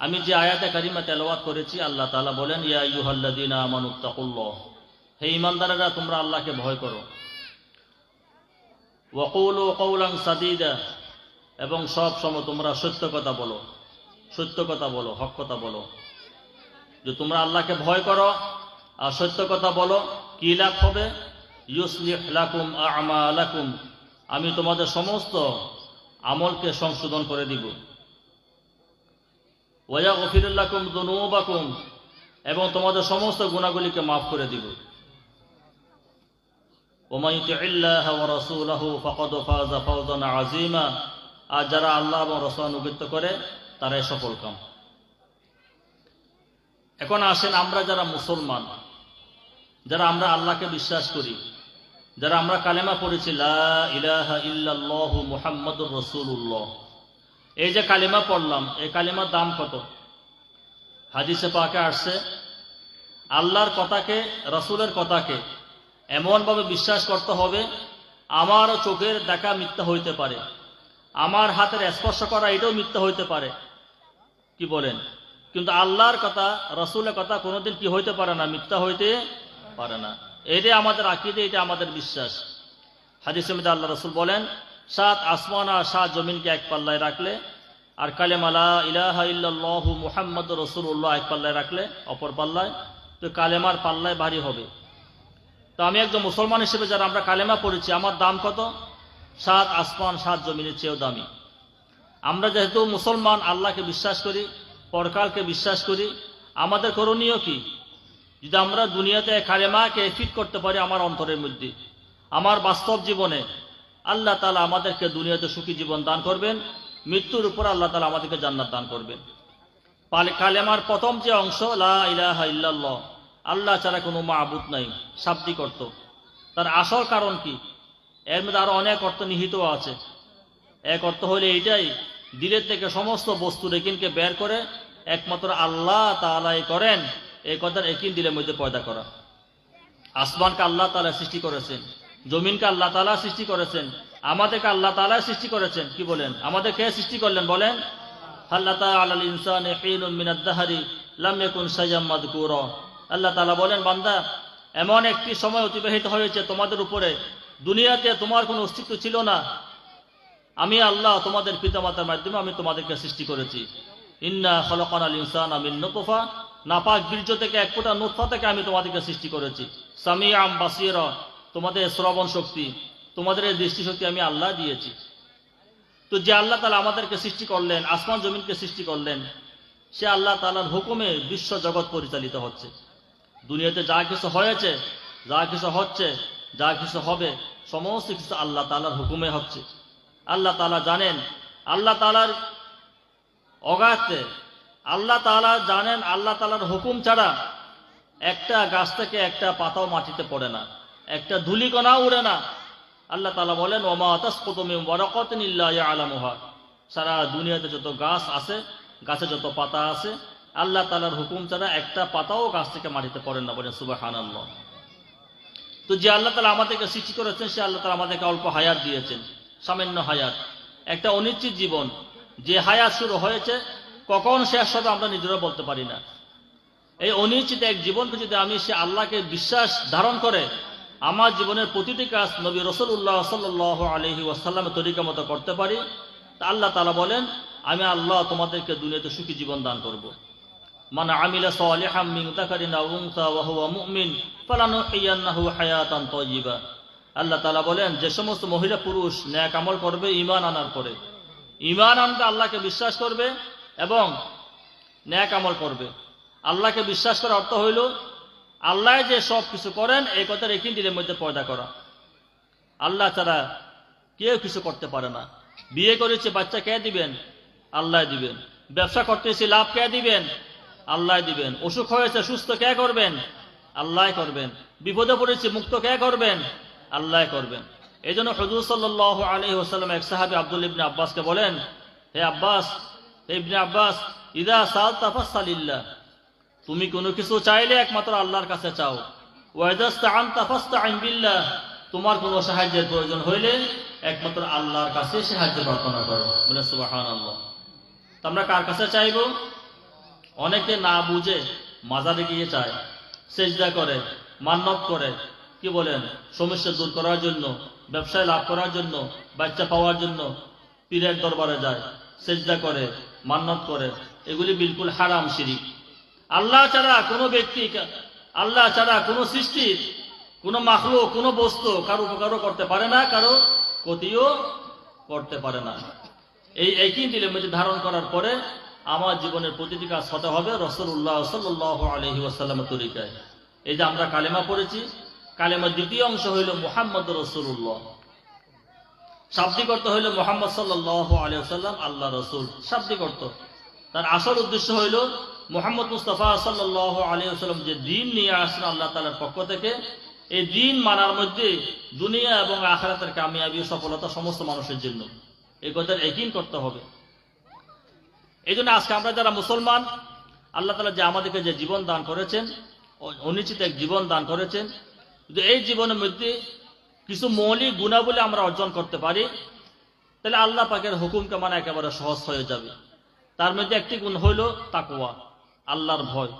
আমি যে আয়াতে কারিমা তেলাওয়াত করেছি, আল্লাহ তাআলা বলেন, ইয়া আইয়ুহাল্লাযীনা আমানুত্তাকুল্লাহ হে ইমানদারেরা তোমরা আল্লাহকে ভয় করো। ওয়াকুলু কওলান সাদীদা, এবং সব সময় তোমরা সত্য কথা বলো, সত্য কথা বলো, হক কথা বলো। যে তোমরা আল্লাহকে ভয় করো আর সত্য কথা বলো, কি লাভ হবে? ইউসলিহ লাকুম আমালাকুম, আমি তোমাদের সমস্ত আমলকে সংশোধন করে দিব। এবং তোমাদের সমস্ত গুণাগুলিকে মাফ করে দিব। আযীমা, আর যারা আল্লাহ এবং রসুল অনুগত্য করে, তারাই সফল কাম। এখন আসেন আমরা যারা মুসলমান, যারা আমরা আল্লাহকে বিশ্বাস করি, যারা আমরা কালেমা পড়েছি, লা ইলাহা ইল্লাল্লাহু মুহাম্মাদুর রাসূলুল্লাহ। এই যে কালিমা পড়লাম, এই কালিমার দাম কত? হাদিসে পাকে আসছে, আল্লাহর কথাকে, রসুলের কথাকে এমনভাবে বিশ্বাস করতে হবে আমার চোখের দেখা মিথ্যা হইতে পারে, আমার হাতের স্পর্শ করা এটাও মিথ্যা হইতে পারে। কি বলেন? কিন্তু আল্লাহর কথা, রসুলের কথা কোনোদিন কি হইতে পারে না, মিথ্যা হইতে পারে না। এটাই আমাদের আকিদে এটা আমাদের বিশ্বাস। হাদিস আল্লাহ রসুল বলেন সাত আসমান আর সাত জমিনকে এক পাল্লায় রাখলে, আর কালেমালা ইলাহা ইল্লাল্লাহু মুহাম্মদ রসুল্লাহ এক পাল্লায় রাখলে, অপর পাল্লায়, তো কালেমার পাল্লায় ভারী হবে। তো আমি একজন মুসলমান হিসেবে যারা আমরা কালেমা পড়েছি, আমার দাম কত? সাত আসমান, সাত জমিনের চেয়েও দামি। আমরা যেহেতু মুসলমান, আল্লাহকে বিশ্বাস করি, পরকালকে বিশ্বাস করি, আমাদের করণীয় কি? যদি আমরা দুনিয়াতে কালেমাকে ফিট করতে পারি আমার অন্তরের মধ্যে, আমার বাস্তব জীবনে আল্লাহ তালা আমাদেরকে দুনিয়াতে সুখী জীবন দান করবেন। মৃত্যুর উপর আল্লাহ তালা আমাদেরকে জান্নাত দান করবেন। কালেমার প্রথম যে অংশ, লা আল্লাহ ছাড়া কোনো মা মাহবুদ নাই, শাব্দিক অর্থ। তার আসল কারণ কি? এর মধ্যে আরও অনেক অর্থ নিহিত আছে। এক অর্থ হলে এইটাই, দিলের থেকে সমস্ত বস্তু রেকিনকে বের করে, একমাত্র আল্লাহ তালাই করেন এই কথার একিন দিলের মধ্যে পয়দা করা। আসমানকে আল্লাহ তালা সৃষ্টি করেছেন। জমিনকে আল্লাহ তালা সৃষ্টি করেছেন। আমাদেরকে আল্লাহ তালা সৃষ্টি করেছেন। কি বলেন? আমাদের কে সৃষ্টি করলেন বলেন? আল্লাহ তাআলা ইনসান হিনুন মিনাদ দাহরি লাম ইয়াকুন শাইআম মাযকুরা। আল্লাহ তাআলা বলেন, বান্দা, এমন একটি সময় অতিবাহিত হয়েছে তোমাদের উপরে। দুনিয়াতে তোমার কোনো অস্তিত্ব ছিল না। আমি আল্লাহ তোমাদের পিতামাতার মাধ্যমে আমি তোমাদেরকে সৃষ্টি করেছি। ইন্না খলকানাল ইনসান আমিন নতুফা। নাপাক বীর্য থেকে এক ফোঁটা নুতফা থেকে আমি তোমাদেরকে সৃষ্টি করেছি। সামিয়াম বাসিরা। তোমাদের শ্রবণ শক্তি, তোমাদের এই দৃষ্টিশক্তি আমি আল্লাহ দিয়েছি। তো যে আল্লাহ তালা আমাদেরকে সৃষ্টি করলেন, আসমান জমিনকে সৃষ্টি করলেন, সে আল্লাহ তালার হুকুমে বিশ্ব জগৎ পরিচালিত হচ্ছে। দুনিয়াতে যা কিছু হয়েছে, যা কিছু হচ্ছে, যা কিছু হবে, সমস্ত কিছু আল্লাহ তালার হুকুমে হচ্ছে। আল্লাহ তালা জানেন, আল্লাহ তালার অগাতে আল্লাহ তালা জানেন, আল্লাহ তালার হুকুম ছাড়া একটা গাছ থেকে একটা পাতাও মাটিতে পড়ে না। একটা ধুলিকণাও উড়ে না। আল্লাহ তালা বলেন ওমা তাসকুতুমি আলামুহা সারা দুনিয়াতে যত গাছ আছে, গাছে যত পাতা আছে, আল্লাহ তালার হুকুম ছাড়া একটা পাতাও গাছ থেকে মাটিতে পড়ে না বলেন সুবাহান আল্লাহ তো যে আল্লাহ তালা আমাদেরকে সৃষ্টি করেছেন, সে আল্লাহ তালা আমাদেরকে অল্প হায়াত দিয়েছেন, সামান্য হায়াত। একটা অনিশ্চিত জীবন, যে হায়াত শুরু হয়েছে, কখন শেষ হবে আমরা নিজেরা বলতে পারি না। এই অনিশ্চিত এক জীবনকে যদি আমি সে আল্লাহকে বিশ্বাস ধারণ করে আমার জীবনের প্রতিটি কাজ নবী রসুল্লাহ সাল্লাহ আলহি ওয়াসাল্লামের তরিকা মতো করতে পারি। তা আল্লাহ তালা বলেন, আমি আল্লাহ তোমাদেরকে দুনিয়াতে সুখী জীবন দান করব। মানে আমিলা সালিহাম হায়াতান আল্লাহ তালা বলেন, যে সমস্ত মহিলা পুরুষ ন্যাক আমল করবে ইমান আনার পরে। ইমান আনতে আল্লাহকে বিশ্বাস করবে এবং ন্যাক আমল করবে। আল্লাহকে বিশ্বাস করার অর্থ হইল আল্লাহ যে সব কিছু করেন, এই কথা রেখে দিলের মধ্যে পয়দা করা। আল্লাহ ছাড়া কেউ কিছু করতে পারে না। বিয়ে করেছে, বাচ্চা কে দিবেন? আল্লাহ দিবেন। ব্যবসা করতেছি, লাভ কে দিবেন? আল্লাহ দিবেন। অসুখ হয়েছে, সুস্থ কে করবেন? আল্লাহ করবেন। বিপদে পড়েছে, মুক্ত কে করবেন? আল্লাহ করবেন। এই জন্য হজুর সাল্লাহ আলী ওসাল্লাম এক সাহাবি আব্দুল ইবনে আব্বাসকে বলেন, হে আব্বাস, হে ইবনে আব্বাস, ইদা সাল তাফাসালিল্লাহ তুমি কোনো কিছু চাইলে একমাত্র আল্লাহর কাছে চাও। তোমার কোনো সাহায্যের প্রয়োজন হইলে একমাত্র আল্লাহর কাছে সাহায্য প্রার্থনা করো। বলে সুবহানাল্লাহ। তো আমরা কার কাছে চাইব? অনেকে না বুঝে মাজারে গিয়ে চায়, সেজদা করে মান্যত করে, কি বলেন, সমস্যা দূর করার জন্য, ব্যবসায় লাভ করার জন্য, বাচ্চা পাওয়ার জন্য পীরের দরবারে যায়, সেজদা করে মান্যত করে, এগুলি বিলকুল হারাম, শিরিক। আল্লাহ ছাড়া কোনো ব্যক্তি, আল্লাহ ছাড়া কোনো সৃষ্টির কোনো মাখলো কোনো বস্তু কারও উপকারও করতে পারে না, কারও ক্ষতিও করতে পারে না। এই একই মধ্যে ধারণ করার পরে আমার জীবনের প্রতিটি কাজ হতে হবে রসুল্লাহ সাল্লাহ আলহি ওয়াসাল্লামের তরিকায়। এই যে আমরা কালেমা পড়েছি, কালেমার দ্বিতীয় অংশ হইল মোহাম্মদ রসুল্লাহ শাব্দিক অর্থ হইল মোহাম্মদ সাল্লাহ আলিয়াল্লাম আল্লাহ রসুল। শাব্দিক তার আসল উদ্দেশ্য হইল মোহাম্মদ মুস্তফা সাল্লাহ আলিয়াল্লাম যে দিন নিয়ে আসছেন আল্লাহ তালার পক্ষ থেকে, এই দিন মানার মধ্যে দুনিয়া এবং আখরাতের কামিয়াবি সফলতা সমস্ত মানুষের জন্য। এই কথার একিন করতে হবে। এই জন্য আজকে আমরা যারা মুসলমান, আল্লাহ তালা যে আমাদেরকে যে জীবন দান করেছেন, অনিশ্চিত এক জীবন দান করেছেন কিন্তু এই জীবনের মধ্যে কিছু মৌলিক গুণাবলী আমরা অর্জন করতে পারি, তাহলে আল্লাহ পাকের হুকুমকে মানে একেবারে সহজ হয়ে যাবে। তার মধ্যে একটি গুণ হইল তাকুয়া আল্লাহর ভয়।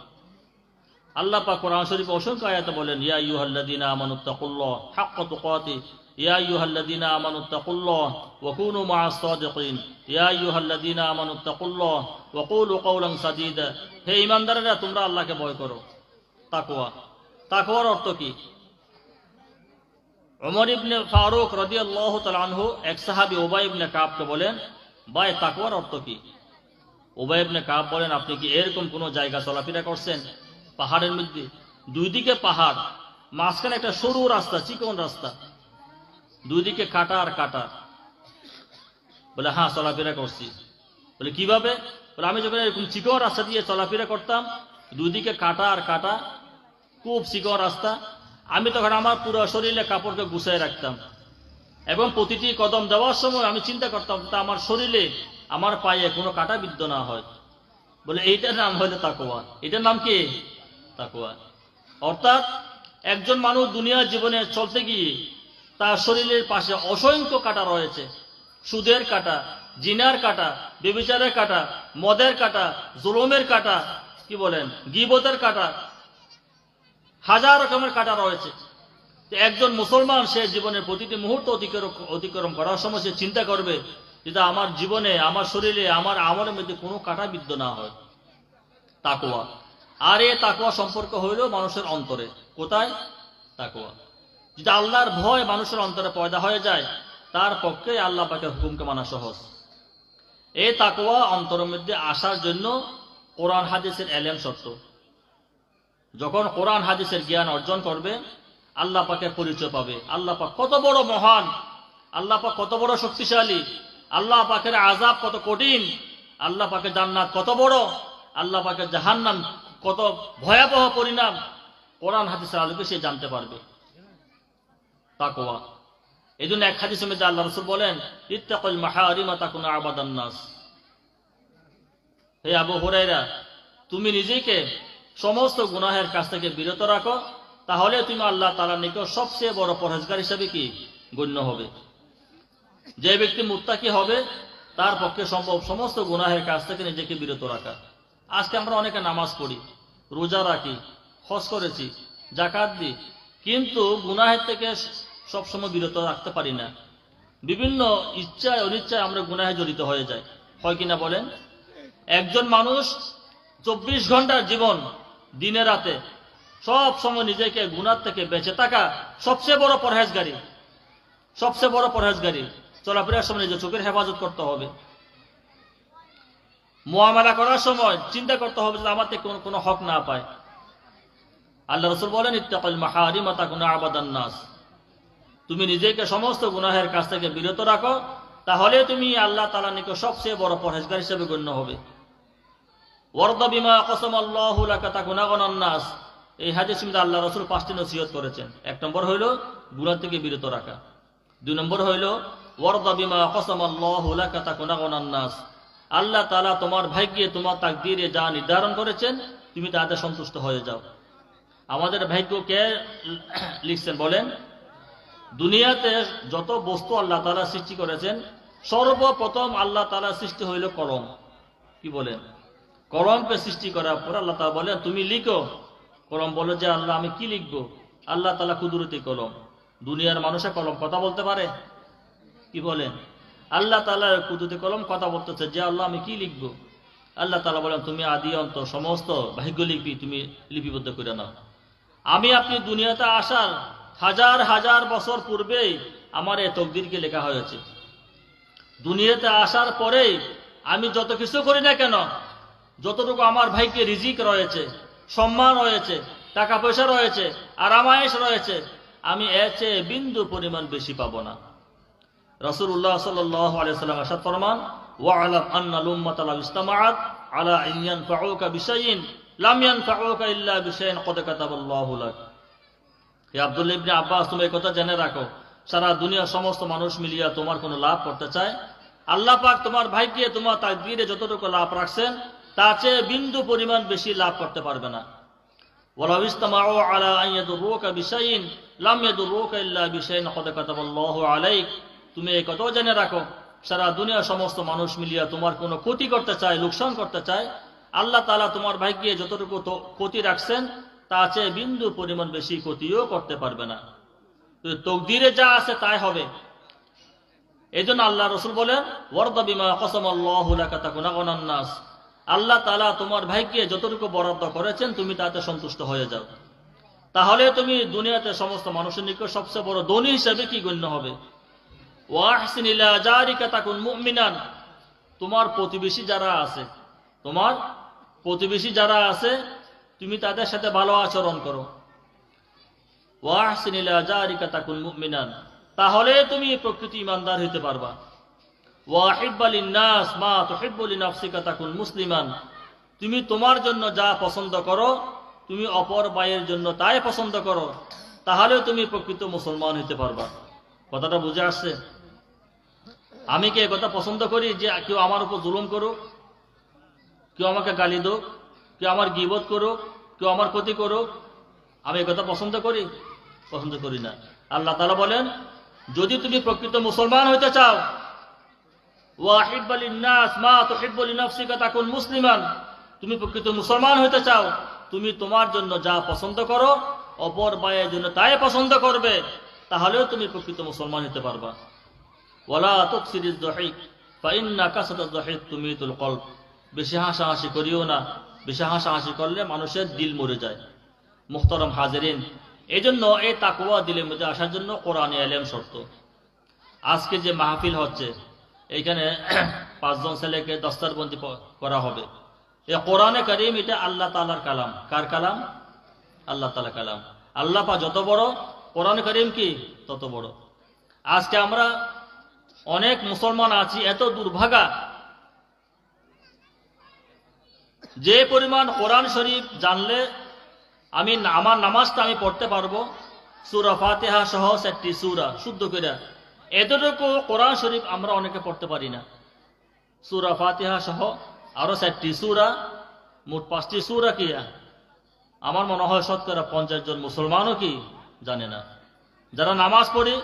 আল্লাহ পাক কোরআন শরীফ অসংখ্য আয়াতে বলেন, ইয়া ইউহাল্লাযীনা আমানুত্তাকুল্লাহ হাক্কা তুকাতি, ইয়া ইউহাল্লাযীনা আমানুত্তাকুল্লাহ ওয়া কুনু মা'আস সাদিকিন ইয়া ইউহাল্লাযীনা আমানুত্তাকুল্লাহ ওয়া কুলু কাওলান সাদীদা, হে ঈমানদারেরা, তোমরা আল্লাহকে ভয় করো। তাকওয়া। তাকওয়ার অর্থ কি? ওমর ইবনে ফারুক রাদিয়াল্লাহু তাআলা আনহু এক সাহাবী উবাই ইবনে কাবকে বলেন, ভাই, তাকওয়ার অর্থ কি? উবাই ইবনে কাব বলেন, আপনি কি এরকম কোনো জায়গা চলাফেরা করছেন? পাহাড়ের মধ্যে দুই দিকে পাহাড়, মাঝখানে একটা সরু রাস্তা, চিকন রাস্তা। দুই দিকে কাটা আর কাটা। বলে হ্যাঁ চলাফেরা করছি। বলে, কীভাবে? বলে, আমি যখন এরকম চিকন রাস্তা দিয়ে চলাফেরা করতাম দুই দিকে কাটা আর কাটা, খুব চিকন রাস্তা, আমি তখন আমার পুরো শরীরে কাপড়কে গুছাই রাখতাম। এবং প্রতিটি কদম দেওয়ার সময় আমি চিন্তা করতাম তা আমার শরীরে আমার পায়ে কোনো কাটা বিদ্ধ না হয়। বলে, এইটার নাম হইল তাকোয়া এটার নাম কি? তাকোয়া অর্থাৎ, একজন মানুষ দুনিয়ার জীবনে চলতে গিয়ে তার শরীরের পাশে অসংখ্য কাটা রয়েছে। সুদের কাটা, জিনার কাটা বেবিচারের কাটা, মদের কাটা, জুলুমের কাটা, কি বলেন, গিবতের কাটা, হাজার রকমের কাটা রয়েছে। একজন মুসলমান সে জীবনের প্রতিটি মুহূর্ত অতিক্রম করার সময় সে চিন্তা করবে যেটা আমার জীবনে, আমার শরীরে, আমার আমলের মধ্যে কোনো কাটা বিদ্য না হয়। তাকোয়া আর এ তাকোয়া সম্পর্ক হইল মানুষের অন্তরে। কোথায়? তাকোয়া যদি আল্লাহর ভয় মানুষের অন্তরে পয়দা হয়ে যায়, তার পক্ষে আল্লাহ পাকের হুকুমকে মানা সহজ। এই তাকোয়া অন্তরের মধ্যে আসার জন্য কোরআন, হাদিসের এলেম শর্ত। যখন কোরআন, হাদিসের জ্ঞান অর্জন করবে, আল্লাহ পাকের পরিচয় পাবে। আল্লাহ পাক কত বড় মহান, আল্লাহ পাক কত বড় শক্তিশালী। আল্লাহ পাকের আজাব কত কঠিন, আল্লাহ পাকের জান্নাত কত বড়, আল্লাহ পাকের জাহান্নাম কত ভয়াবহ পরিণাম। কোরআন হাদিসের আলোকে সে জানতে পারবে। তাকওয়া। এই জন্য এক হাদিসের মধ্যে আল্লাহ রসুল বলেন, ইত্তাকুল মাহারিমা তাকুনা আবাদান নাস। হে আবু হুরাইরা তুমি নিজেকে সমস্ত গুনাহের কাছ থেকে বিরত রাখো, তাহলে তুমি আল্লাহ তালার নিকট সবচেয়ে বড় পরহেজগার হিসাবে কি গণ্য হবে? যে ব্যক্তি মুত্তাকি হবে, তার পক্ষে সম্ভব সমস্ত গুনাহের কাছ থেকে নিজেকে বিরত রাখা। আজকে আমরা অনেকে নামাজ পড়ি, রোজা রাখি, হজ করেছি জাকাত দিই, কিন্তু গুনাহের থেকে সবসময় বিরত রাখতে পারি না। বিভিন্ন ইচ্ছায়, অনিচ্ছায় আমরা গুনাহে জড়িত হয়ে যাই। হয় কিনা বলেন? একজন মানুষ চব্বিশ ঘণ্টার জীবন, দিনে রাতে সব সময় নিজেকে গুনার থেকে বেঁচে থাকা সবচেয়ে বড় পরহেজগারী। সবচেয়ে বড় পরহেজগারী। চলাফেরার সময় নিজের চোখের হেফাজত করতে হবে। মোয়ামেলা করার সময় চিন্তা করতে হবে যে থেকে কোনো- কোনো হক না পায়। আল্লাহ রসুল বলেন, ইত্তাকাল মাহারিম তাকুনা আবাদান নাস। তুমি নিজেকে সমস্ত গুনাহের কাছ থেকে বিরত রাখো, তাহলে তুমি আল্লাহ তালা নিকট সবচেয়ে বড় পরহেজগার হিসেবে গণ্য হবে। ওয়ারদা এই হাদিস মধ্যে আল্লাহ রসুল পাঁচটি নসিহত করেছেন। এক নম্বর হইল, গুনাহ থেকে বিরত রাখা। দুই নম্বর হইল আল্লাহ নাস। আল্লাহ তালা তোমার ভাগ্যে তোমার তাকদিরে যা নির্ধারণ করেছেন, তুমি তাতে সন্তুষ্ট হয়ে যাও। আমাদের ভাগ্য কে লিখছেন বলেন? দুনিয়াতে যত বস্তু আল্লাহ তালা সৃষ্টি করেছেন, সর্বপ্রথম আল্লাহ তালা সৃষ্টি হইল কলম কি বলেন? কলমকে সৃষ্টি করার পর আল্লাহ তালা বলে তুমি লিখো। কলম বলে যে, আল্লাহ, আমি কি লিখব? আল্লাহ তালা কুদরতি কলম দুনিয়ার মানুষে কলম কথা বলতে পারে? কি বলেন? আল্লাহ তালার কুদরতি কলম কথা বলতেছে, যে আল্লাহ আমি কি লিখব? আল্লাহ তালা বলেন, তুমি আদি অন্ত, সমস্ত ভাগ্যলিপি তুমি লিপিবদ্ধ করে নাও। আমি আপনি দুনিয়াতে আসার হাজার হাজার বছর পূর্বেই আমার এই তকদিরকে লেখা হয়েছে। দুনিয়াতে আসার পরেই আমি যত কিছু করি না কেন, যতটুকু আমার ভাইকে রিজিক রয়েছে, সম্মান রয়েছে, টাকা পয়সা রয়েছে, আরামায়েশ রয়েছে, আমি এর চেয়ে বিন্দু পরিমাণ বেশি পাবো না। রসুল্লাহ সাল্লাহ আলিয়াল্লাম আসাদ ফরমান ওয়ালাম আন্না লুম্মাত আলা ইস্তামাআত আলা ইনয়ান ফাউকা বিশাইইন লাম ইয়ানফাউকা ইল্লা বিশাইইন কদ কাতাবাল্লাহু লাক হে আব্দুল্লাহ ইবনে আব্বাস তুমি এই কথা জেনে রাখো সারা দুনিয়ার সমস্ত মানুষ মিলিয়া তোমার কোনো লাভ করতে চায় আল্লাহ পাক তোমার ভাইকে তোমার তাকদীরে যতটুকু লাভ রাখছেন তার চেয়ে বিন্দু পরিমাণ বেশি লাভ করতে পারবে না ولو استمعوا على أن يضروك بشيء لم يضروك إلا بشيء قد كتب الله عليك তুমি এই কথাও জেনে রাখো, সারা দুনিয়ার সমস্ত মানুষ মিলিয়া তোমার কোনো ক্ষতি করতে চায়, লোকসান করতে চায়, আল্লাহ তালা তোমার ভাইকে যতটুকু ক্ষতি রাখছেন তা চেয়ে বিন্দু পরিমাণ বেশি ক্ষতিও করতে পারবে না। তকদিরে যা আছে তাই হবে। এই জন্য আল্লাহ রসুল বলেন, ওয়ারদা বিমা কসম আল্লাহ তালা তোমার ভাইকে যতটুকু বরাদ্দ করেছেন, তুমি তাতে সন্তুষ্ট হয়ে যাও। তাহলে তুমি দুনিয়াতে সমস্ত মানুষের নিকট সবচেয়ে বড় ধনী হিসেবে কি গণ্য হবে? ওয়াহসিন ইলা জারিকা তাকুন মুমিনান। তোমার প্রতিবেশী যারা আছে, তোমার প্রতিবেশী যারা আছে, তুমি তাদের সাথে ভালো আচরণ করো। ওয়াহসিন ইলা জারিকা তাকুন মুমিনান। তাহলে তুমি প্রকৃতি ইমানদার হইতে পারবা। ওয়াহিব্বালিন নাস মা তুহিব্বুলি নাফসিকা তাকুন মুসলিমান। তুমি তোমার জন্য যা পছন্দ করো, তুমি অপর ভাইয়ের জন্য তাই পছন্দ করো। তাহলে তুমি প্রকৃত মুসলমান হইতে পারবা। কথাটা বুঝে আসছে? আমি কি এ কথা পছন্দ করি যে কেউ আমার উপর জুলুম করুক? কেউ আমাকে গালি দোক? কেউ আমার গিবোধ করুক? কেউ আমার ক্ষতি করুক? আমি এ কথা পছন্দ করি? পছন্দ করি না। আল্লাহ তালা বলেন, যদি তুমি প্রকৃত মুসলমান হইতে চাও মুসলিমান। তুমি প্রকৃত মুসলমান হইতে চাও, তুমি তোমার জন্য যা পছন্দ করো, অপর ভাইয়ের জন্য তাই পছন্দ করবে, তাহলেও তুমি প্রকৃত মুসলমান হতে পারবা। ওয়ালা তুকসিরিজ দহিক ফাইন্না কাসাত দহিক তুমি তুল কল্প বেশি হাসাহাসি করিও না, বেশি হাসাহাসি করলে মানুষের দিল মরে যায়। মুখতরম হাজেরিন এই জন্য এই তাকুয়া দিলের মধ্যে আসার জন্য কোরআনে এলেম শর্ত। আজকে যে মাহফিল হচ্ছে, এইখানে পাঁচজন ছেলেকে দস্তারবন্দি করা হবে। এ কোরআনে করিম এটা আল্লাহ তালার কালাম। কার কালাম? আল্লাহ তালা কালাম। আল্লাহ পা যত বড়, কোরআন করিম কি? তত বড়। আজকে আমরা অনেক মুসলমান আছি, এত দুর্ভাগা। যে পরিমাণ কোরআন শরীফ জানলে আমি আমার নামাজটা আমি পড়তে পারব। সুরা ফাতেহা সহ একটি সুরা, শুদ্ধ করে। এতটুকু কোরআন শরীফ আমরা অনেকে পড়তে পারি না। সুরা ফাতিহা সহ আরও চারটি সুরা, মোট পাঁচটি সুরা কি? আমার মনে হয় শতকরা পঞ্চাশ জন মুসলমানও কি জানে না। যারা নামাজ পড়ি,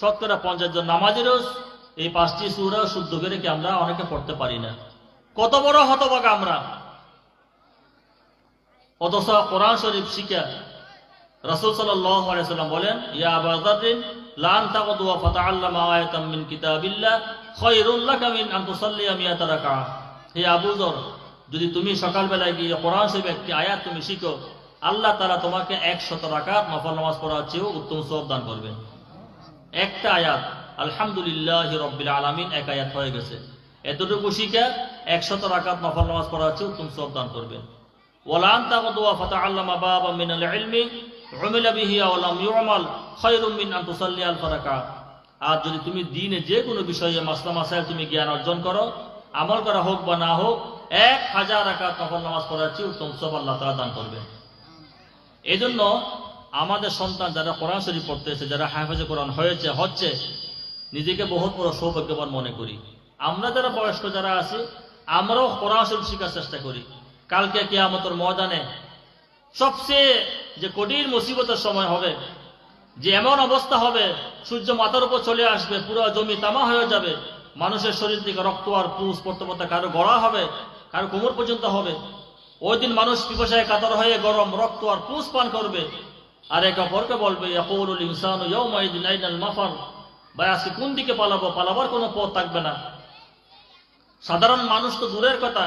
শতকরা পঞ্চাশ জন নামাজেরও এই পাঁচটি সুরা শুদ্ধ করে কি আমরা অনেকে পড়তে পারি না? কত বড় হতবাগা আমরা? অথচ কোরআন শরীফ শিখা রাসূল সাল্লাম বলেন যদি তুমি সকালবেলায় গিয়ে কোরআন শরীফ একটি আয়াত তুমি শিখো, আল্লাহ তাআলা তোমাকে 100 রাকাত নফল নামাজ পড়ার চেয়েও উত্তম সওয়াব দান করবেন। একটা আয়াত আলহামদুলিল্লাহ রব্বিল আলামিন, এক আয়াত হয়ে গেছে। এতটুকু শিখে 100 রাকাত নফল নামাজ পড়ার চেয়ে উত্তম সওয়াব দান করবেন। ওয়ালান তাগদুয়া ফাতাআল্লামা বাবা মিনাল ইলমি, উমিলা বিহি আও লাম ইউমাল, খায়রুম মিন আন আর যদি তুমি দিনে যে কোনো বিষয়ে মাসলা মাসাইল তুমি জ্ঞান অর্জন করো, আমল করা হোক বা না হোক, এক হাজার রাকাত নফল নামাজ পড়ার চেয়ে উত্তম সব আল্লাহ তাআলা দান করবেন। এই জন্য আমাদের সন্তান যারা কোরআন শরীফ পড়তেছে, যারা হাফেজে কোরআন হয়েছে, হচ্ছে নিজেকে বহুত বড় সৌভাগ্যবান মনে করি। আমরা যারা বয়স্ক যারা আছি, আমরাও শরীফ শেখার চেষ্টা করি। কালকে কেয়ামতের ময়দানে সবচেয়ে যে কঠিন মুসিবতের সময় হবে, যে এমন অবস্থা হবে, সূর্য মাথার উপর চলে আসবে, পুরো জমি তামা হয়ে যাবে, মানুষের শরীর থেকে রক্ত আর পুষ পড়তে কারও গড়া হবে, কারও কোমর পর্যন্ত হবে। ওই দিন মানুষ পিপাসায় কাতর হয়ে গরম রক্ত আর পুষ পান করবে। আর একে অপরকে বলবে, ইয়াকুলুল ইনসানু ইয়াউমাইদিন আইনাল মাফার। ভাই, আজকে কোন দিকে পালাবো? পালাবার কোনো পথ থাকবে না। সাধারণ মানুষ তো দূরের কথা।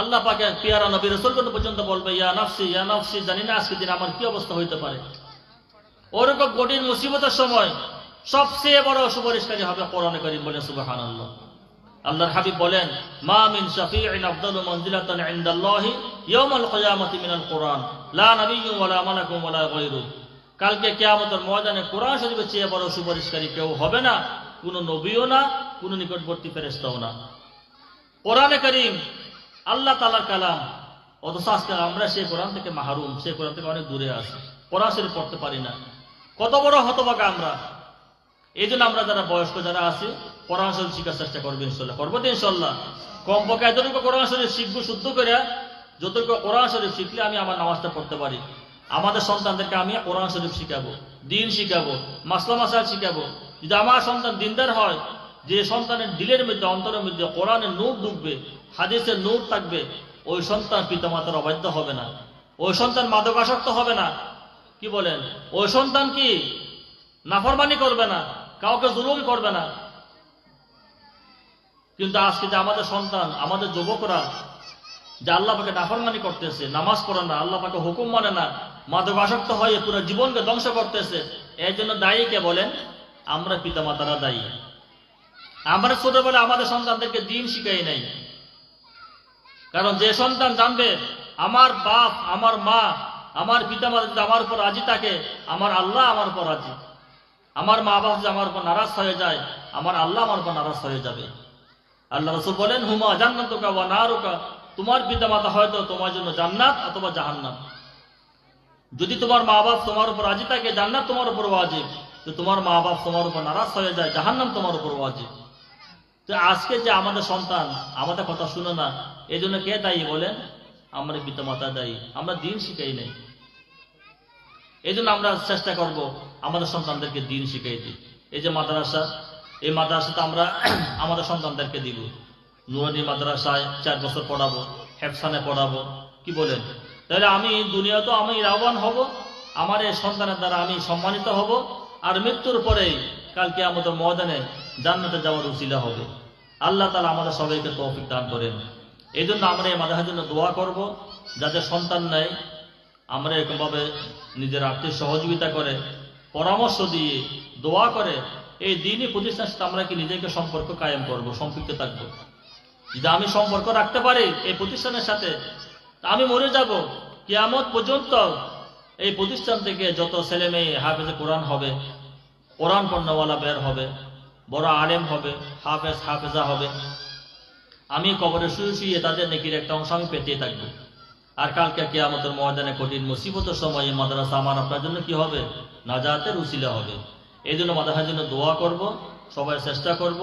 আল্লাহ পাকে পিয়ারা নবী রসুল পর্যন্ত বলবে, ইয়া নাফসি ইয়া নাফসি, জানি না আজকে দিন আমার কি অবস্থা হইতে পারে। ওরকম কঠিন মুসিবতের সময় সবচেয়ে বড় সুপারিশকারী হবে কোরআন করিম বলে সুবাহান আল্লাহ আল্লাহর হাবিব বলেন, মা মিন শাফিইন আফদালু মানজিলাতান ইনদাল্লাহি ইয়াউমাল কিয়ামাতি মিনাল কোরআন। লা নাবিয়্যুন ওয়ালা মালাকুন ওয়ালা গায়রু কালকে কিয়ামতের ময়দানে কোরআন শরীফের চেয়ে বড় সুপারিশকারী কেউ হবে না, কোনো নবীও না, কোনো নিকটবর্তী ফেরেশতাও না। কোরআনে করিম আল্লাহ তালার কালাম, অথচ আজকে আমরা সেই কোরআন থেকে মাহরুম, সেই কোরআন থেকে অনেক দূরে আসি কোরআন শরীফ পড়তে পারি না। কত বড় হতবাগা আমরা। এই জন্য আমরা যারা বয়স্ক যারা আছি, কোরআন শরীফ শিখার চেষ্টা করব ইনশাল্লাহ। করব তো ইনশাল্লাহ। কমপক্ষে এতটুকু কোরআন শরীফ শিখব শুদ্ধ করে যতটুকু কোরআন শরীফ শিখলে আমি আমার নামাজটা পড়তে পারি। আমাদের সন্তানদেরকে আমি কোরআন শরীফ শিখাবো, দিন শিখাবো, মাসলা মাসাল শিখাবো। যদি আমার সন্তান দিনদার হয়, যে সন্তানের দিলের মধ্যে, অন্তরের মধ্যে কোরআনের নূর ঢুকবে, হাদিসের নূর থাকবে, ওই সন্তান পিতামাতার অবাধ্য হবে না। ওই সন্তান মাদকাসক্ত হবে না। কি বলেন? ওই সন্তান কি নাফরমানি করবে না? কাউকে জুলুম করবে না? কিন্তু আজকে যে আমাদের সন্তান, আমাদের যুবকরা, যে আল্লাহ নাফরমানি করতেছে, নামাজ পড়ে না, আল্লাহ হুকুম মানে না মাদক আসক্ত হয়ে পুরো জীবনকে ধ্বংস করতেছে। এর জন্য দায়ী কে বলেন? আমরা পিতা মাতারা দায়ী। আমরা ছোটবেলা আমাদের সন্তানদেরকে দিন শিখাই নাই। কারণ যে সন্তান জানবে, আমার বাপ, আমার মা, আমার পিতামাতা যদি আমার উপর রাজি থাকে, আমার আল্লাহ আমার উপর রাজি। আমার মা বাবা যদি আমার উপর নারাজ হয়ে যায়, আমার আল্লাহ আমার উপর নারাজ হয়ে যাবে। আল্লাহ রসুল বলেন, হুমা জান্নাতুকা ওয়া নারুকা। তোমার পিতামাতা হয়তো তোমার জন্য জান্নাত অথবা জাহান্নাম। যদি তোমার মা বাপ তোমার উপর রাজি থাকে, জান্নাত তোমার উপর ওয়াজিব। তো তোমার মা বাপ তোমার উপর নারাজ হয়ে যায়, জাহান্নাম তোমার উপর ওয়াজিব। তো আজকে যে আমাদের সন্তান আমাদের কথা শুনে না এই জন্য কে দায়ী বলেন? আমরা পিতামাতা দায়ী। আমরা দিন শিখাই নাই। এই জন্য আমরা চেষ্টা করব আমাদের সন্তানদেরকে দিন শিখাই দিই এই যে মাদ্রাসা, এই মাদ্রাসাতে আমরা আমাদের সন্তানদেরকে দিব। নুরানি মাদ্রাসায় চার বছর পড়াবো, হেফসানে পড়াবো, কি বলেন? তাহলে আমি দুনিয়া তো আমি লাভবান হব, আমার এই সন্তানের দ্বারা আমি সম্মানিত হব, আর মৃত্যুর পরেই কালকে আমাদের ময়দানে জান্নাতে যাওয়ার উচিলা হবে। আল্লাহ তালা আমাদের সবাইকে তৌফিক দান করেন। এই জন্য আমরা এই মাদ্রাসার জন্য দোয়া করব যাদের সন্তান নেয় আমরা এরকমভাবে নিজের আর্থিক সহযোগিতা করে, পরামর্শ দিয়ে দোয়া করে, এই দিনই প্রতিষ্ঠানের সাথে আমরা কি নিজেকে সম্পর্ক কায়েম করব, সম্পৃক্ত থাকব। যদি আমি সম্পর্ক রাখতে পারি, এই প্রতিষ্ঠানের সাথে আমি মরে যাব। কিয়ামত পর্যন্ত এই প্রতিষ্ঠান থেকে যত ছেলে মেয়ে হাফেজে কোরআন হবে, কোরআন পণ্যওয়ালা বের হবে, বড় আলেম হবে, হাফেজ, হাফেজা হবে। আমি কবরে শুয়ে শুয়ে তাদের নেকির একটা অংশ আমি পেতে থাকব। আর কালকে কেয়ামতের ময়দানে কঠিন মুসিবতের সময় এই মাদ্রাসা আমার আপনার জন্য কি হবে? না নাজাতের উসিলা হবে। এই জন্য মাদ্রাসার জন্য দোয়া করব, সবাই চেষ্টা করব।